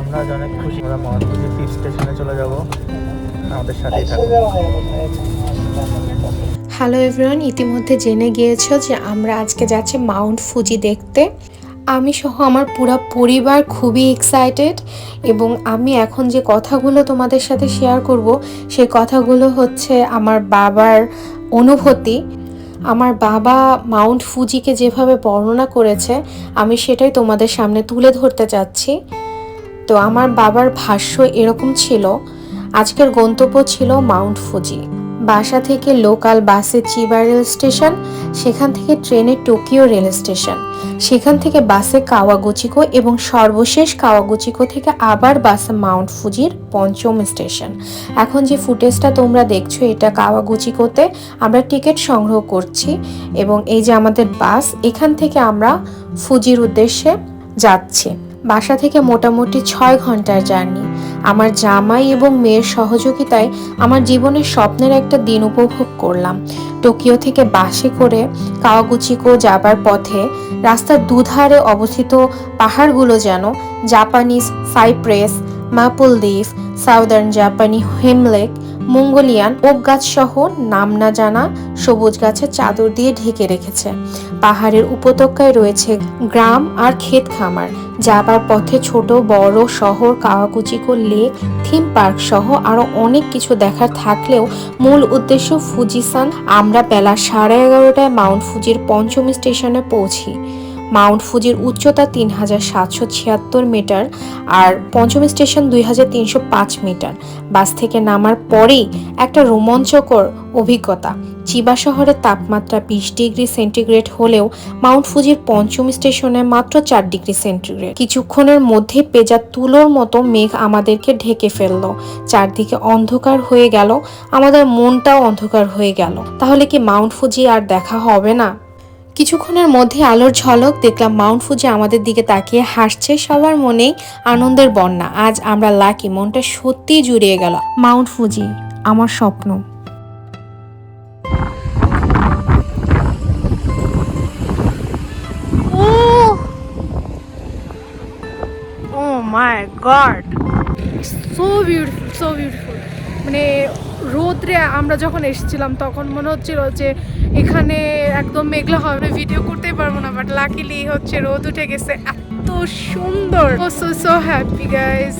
আমরা আজ অনেক খুশি। আমরা স্টেশনে চলে যাব। আমাদের থাকুন। হ্যালো এভরিওয়ান, ইতিমধ্যে জেনে গিয়েছো যে আমরা আজকে যাচ্ছি মাউন্ট ফুজি দেখতে। আমি সহ আমার পুরো পরিবার খুবই এক্সাইটেড এবং আমি এখন যে কথাগুলো তোমাদের সাথে শেয়ার করব, সেই কথাগুলো হচ্ছে আমার বাবার অনুভূতি। আমার বাবা মাউন্ট ফুজিকে যেভাবে বর্ণনা করেছে, আমি সেটাই তোমাদের সামনে তুলে ধরতে চাচ্ছি। তো আমার বাবার ভাষ্য এরকম ছিল, আজকের গন্তব্য ছিল মাউন্ট ফুজি। বাসা থেকে লোকাল বাসে চিবা রেল স্টেশন, সেখান থেকে ট্রেনে টোকিও রেল স্টেশন। সেখান থেকে বাসে কাওয়াগুচিকো এবং সর্বশেষ কাওয়াগুচিকো থেকে আবার বাসে মাউন্ট ফুজির পঞ্চম স্টেশন। এখন যে ফুটেজটা তোমরা দেখছ, এটা কাওয়াগুচিকোতে আমরা টিকিট সংগ্রহ করছি এবং এই যে আমাদের বাস, এখান থেকে আমরা ফুজির উদ্দেশ্যে যাচ্ছি। বাসা থেকে মোটামুটি ছয় ঘণ্টার জার্নি। আমার জামাই এবং মেয়ের সহযোগিতায় আমার জীবনের স্বপ্নের একটা দিন উপভোগ করলাম। টোকিও থেকে বাসে করে কাওয়াগুচিকো যাবার পথে রাস্তার দুধারে অবস্থিত পাহাড়গুলো যেন জাপানিজ সাইপ্রেস, মাপুলদ্বীপ, সাউদার্ন জাপানি হেমলেক মঙ্গোলিয়ান ওক গাছ সহ নাম না জানা সবুজ গাছের চাদর দিয়ে ঢেকে রেখেছে। পাহাড়ের উপত্যকায় রয়েছে গ্রাম আর ক্ষেত খামার যাবার পথে ছোট, বড় শহর কাওয়াকুচিকো লেক থিম পার্ক সহ আরও অনেক কিছু দেখার থাকলেও মূল উদ্দেশ্য ফুজিসান। আমরা বেলা সাড়ে এগারোটায় মাউন্ট ফুজির পঞ্চম স্টেশনে পৌঁছি। মাউন্ট ফুজির উচ্চতা তিন হাজার সাতশো ছিয়াত্তর মিটার আর পঞ্চম স্টেশন দুই হাজার তিনশো পাঁচ মিটার। বাস থেকে নামার পরেই একটা রোমাঞ্চকর অভিজ্ঞতা। চিবা শহরের তাপমাত্রা বিশ ডিগ্রি সেন্টিগ্রেড হলেও মাউন্ট ফুজির পঞ্চম স্টেশনে মাত্র চার ডিগ্রি সেন্টিগ্রেড। কিছুক্ষণের মধ্যে পেজা তুলোর মতো মেঘ আমাদেরকে ঢেকে ফেলল। চারদিকে অন্ধকার হয়ে গেল, আমাদের মনটাও অন্ধকার হয়ে গেল। তাহলে কি মাউন্ট ফুজি আর দেখা হবে না? কিছুক্ষণের মধ্যে আলোর ঝলক দেখলাম মাউন্ট ফুজি আমাদের দিকে তাকিয়ে হাসছে সবার মনেই আনন্দের বন্যা। আজ আমরা লাকি মনটা সত্যিই জুড়িয়ে গেল। মাউন্ট ফুজি আমার স্বপ্ন। ও my god so beautiful so beautiful মানে রোদ্রে আমরা যখন এসেছিলাম, তখন মনে হচ্ছিল যে এখানে একদম মেঘলা হবে। ভিডিও করতে পারব না বাট লাকিলি হচ্ছে রোদ উঠে গেছে। এত সুন্দর। সো সো হ্যাপি গাইজ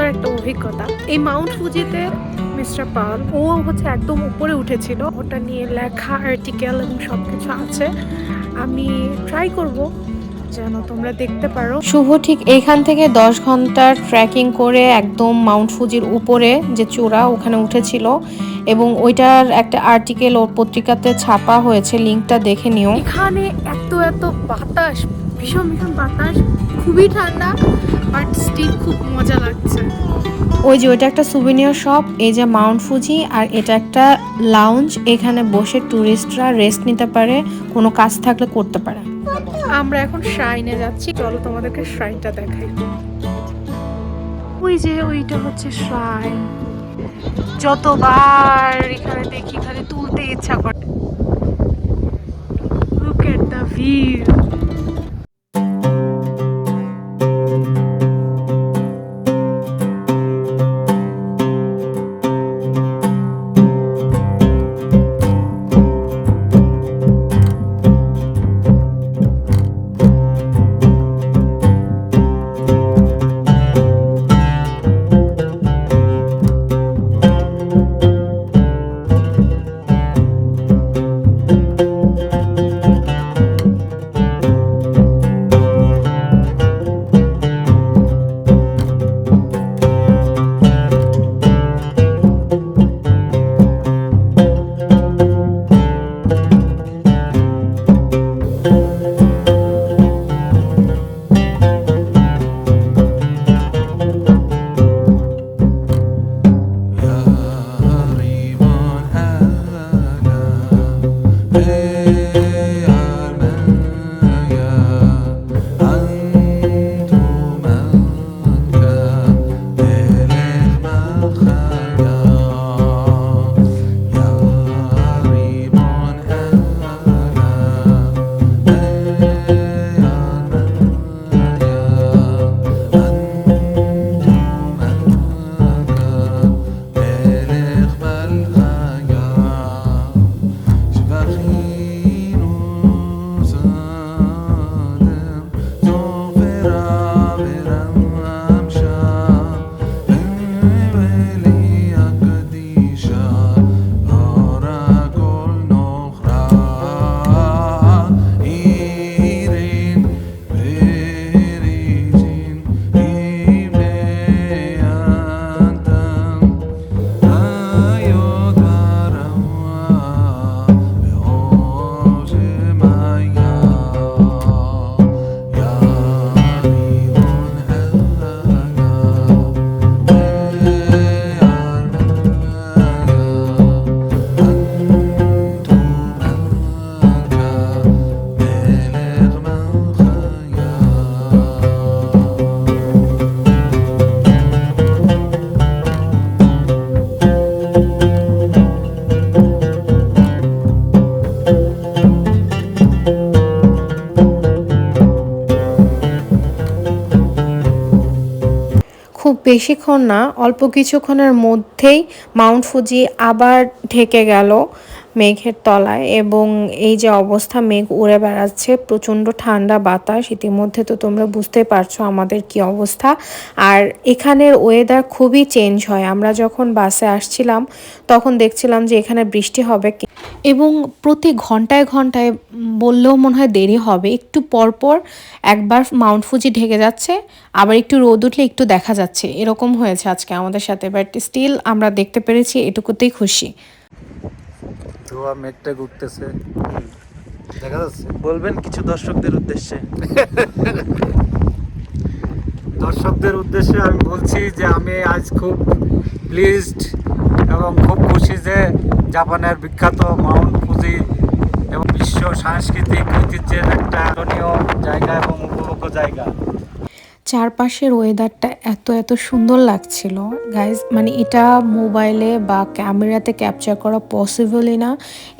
সুন্দর একটা অভিজ্ঞতা। এই মাউন্ট ফুজিতে মিস্টার পাল ও হচ্ছে একদম উপরে উঠেছিল। ওটা নিয়ে লেখা আর্টিকেল এবং সব কিছু আছে। আমি ট্রাই করব যেন তোমরা দেখতে পারো। শুভ ঠিক এখান থেকে দশ ঘণ্টার ট্রেকিং করে একদম মাউন্ট ফুজির উপরে যে চূড়া ওখানে উঠেছিল। এবং ওইটার একটা আর্টিকেল ওর পত্রিকাতে ছাপা হয়েছে লিঙ্কটা দেখে নিও। এখানে এত এত বাতাস ভীষণ ভীষণ বাতাস খুবই ঠান্ডা বাট স্টিল খুব মজা লাগছে। ওই যে ওইটা একটা সুভিনিয়র শপ এই যে মাউন্ট ফুজি আর এটা একটা লাউঞ্জ এখানে বসে ট্যুরিস্টরা রেস্ট নিতে পারে কোনো কাজ থাকলে করতে পারে। আমরা এখন শ্রাইনে যাচ্ছি চলো তোমাদেরকে শ্রাইনটা দেখাই। ওই যে ওইটা হচ্ছে শ্রাইন যতবার এখানে দেখি খালি তুলতে ইচ্ছা করে। Look at the view Yeah. বেশিক্ষণ না অল্প কিছুক্ষণের মধ্যেই মাউন্ট ফুজি আবার ঢেকে গেল। মেঘের তলায় এবং এই যে অবস্থা, মেঘ উড়ে বেড়াচ্ছে, প্রচণ্ড ঠান্ডা বাতাস, ইতিমধ্যে তো তোমরা বুঝতে পারছ আমাদের কি অবস্থা। আর এখানের ওয়েদার খুবই চেঞ্জ হয়। আমরা যখন বাসে আসছিলাম, তখন দেখছিলাম যে এখানে বৃষ্টি হবে এবং প্রতি ঘন্টায় ঘন্টায় বললেও মনে হয় দেরি হবে। একটু পরপর একবার মাউন্ট ফুজি ঢেকে যাচ্ছে, আবার একটু রোদ উঠলে একটু দেখা যাচ্ছে। এরকম হয়েছে আজকে আমাদের সাথে। বাট স্টিল আমরা দেখতে পেরেছি, এটুকুতেই খুশি। ধোয়া মেঘটা ঘুরতেছে। দেখা যাচ্ছে। বলবেন কিছু দর্শকদের উদ্দেশ্যে। দর্শকদের উদ্দেশ্যে আমি বলছি যে আমি আজ খুব প্লিজড এবং খুব খুশি যে জাপানের বিখ্যাত মাউন্ট ফুজি এবং বিশ্ব সাংস্কৃতিক ঐতিহ্যের একটা জায়গা এবং উপভোগ্য জায়গা। চারপাশের ওয়েদারটা এত এত সুন্দর লাগছিল। গাইজ মানে এটা মোবাইলে বা ক্যামেরাতে ক্যাপচার করা পসিবলই না।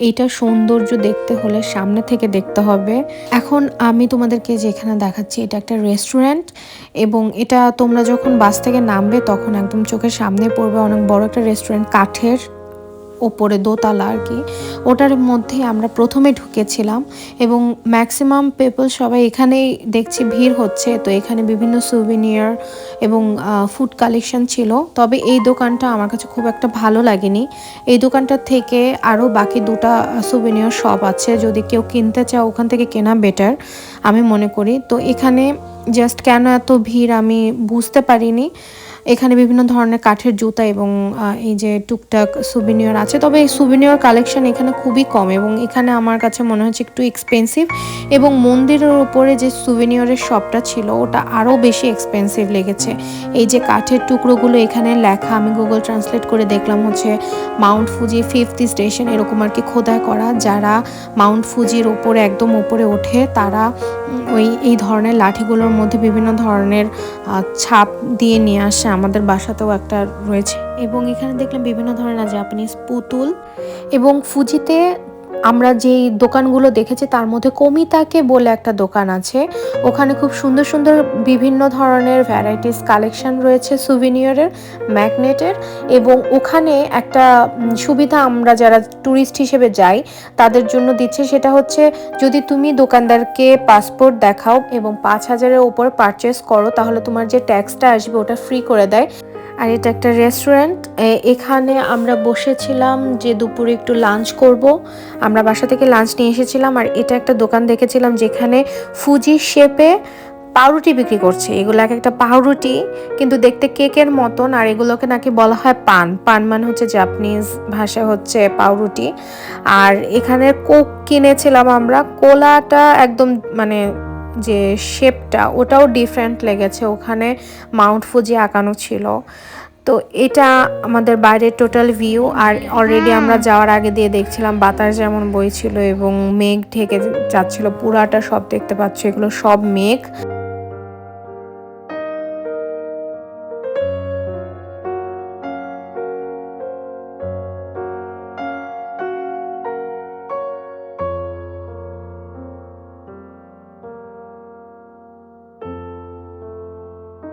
এইটা সৌন্দর্য দেখতে হলে সামনে থেকে দেখতে হবে। এখন আমি তোমাদেরকে যেখানে দেখাচ্ছি, এটা একটা রেস্টুরেন্ট এবং এটা তোমরা যখন বাস থেকে নামবে, তখন একদম চোখের সামনে পড়বে। অনেক বড় একটা রেস্টুরেন্ট কাঠের। ওপরে দোতলা আর কি। ওটার মধ্যে আমরা প্রথমে ঢুকেছিলাম এবং ম্যাক্সিমাম পিপল সবাই এখানেই দেখছি ভিড় হচ্ছে। তো এখানে বিভিন্ন সুভিনিয়ার এবং ফুড কালেকশন ছিল। তবে এই দোকানটা আমার কাছে খুব একটা ভালো লাগেনি। এই দোকানটা থেকে আরও বাকি দুটা সুভিনিয়ার শপ আছে। যদি কেউ কিনতে চাও, ওখান থেকে কেনা বেটার আমি মনে করি। তো এখানে জাস্ট কেন এত ভিড় আমি বুঝতে পারিনি। এখানে বিভিন্ন ধরনের কাঠের জুতা এবং এই যে টুকটাক সুবিনিয়র আছে। তবে এই সুবিনিয়র কালেকশন এখানে খুবই কম এবং এখানে আমার কাছে মনে হচ্ছে একটু এক্সপেন্সিভ এবং মন্দিরের উপরে যে সুবিনিয়রের শপটা ছিল, ওটা আরও বেশি এক্সপেন্সিভ লেগেছে। এই যে কাঠের টুকরোগুলো এখানে লেখা, আমি গুগল ট্রান্সলেট করে দেখলাম হচ্ছে মাউন্ট ফুজি ফিফথ স্টেশন এরকম আর কি খোদাই করা। যারা মাউন্ট ফুজির ওপরে একদম ওপরে ওঠে, তারা ওই, এই ধরনের লাঠিগুলোর মধ্যে বিভিন্ন ধরনের ছাপ দিয়ে নিয়ে আসে। আমাদের বাসাতেও একটা রয়েছে। এবং এখানে দেখলাম বিভিন্ন ধরনের জাপানিজ পুতুল এবং ফুজিতে আমরা যেই দোকানগুলো দেখেছি, তার মধ্যে কমিতাকে বলে একটা দোকান আছে। ওখানে খুব সুন্দর সুন্দর বিভিন্ন ধরনের ভ্যারাইটিস কালেকশন রয়েছে সুভিনিয়রের ম্যাগনেটের এবং ওখানে একটা সুবিধা আমরা যারা ট্যুরিস্ট হিসেবে যাই, তাদের জন্য দিচ্ছে সেটা হচ্ছে, যদি তুমি দোকানদারকে পাসপোর্ট দেখাও এবং পাঁচ হাজারের ওপর পারচেস করো, তাহলে তোমার যে ট্যাক্সটা আসবে, ওটা ফ্রি করে দেয়। আর এটা একটা রেস্টুরেন্ট এখানে আমরা বসেছিলাম যে দুপুরে একটু লাঞ্চ করব। আমরা বাসা থেকে লাঞ্চ নিয়ে এসেছিলাম আর এটা একটা দোকান দেখেছিলাম যেখানে ফুজি শেপে পাউরুটি বিক্রি করছে। এগুলো এক একটা পাউরুটি, কিন্তু দেখতে কেকের মতন আর এগুলোকে নাকি বলা হয় পান। পান মানে হচ্ছে জাপানিজ ভাষা হচ্ছে পাউরুটি। আর এখানে কোক কিনেছিলাম আমরা। কোলাটা একদম মানে যে শেপটা ওটাও ডিফারেন্ট লেগেছে। ওখানে মাউন্ট ফুজি আঁকানো ছিল। তো এটা আমাদের বাইরের টোটাল ভিউ আর অলরেডি আমরা যাওয়ার আগে দিয়ে দেখছিলাম বাতাস যেমন বইছিল এবং মেঘ ঢেকে যাচ্ছিল। পুরাটা সব দেখতে পাচ্ছ এগুলো সব মেঘ।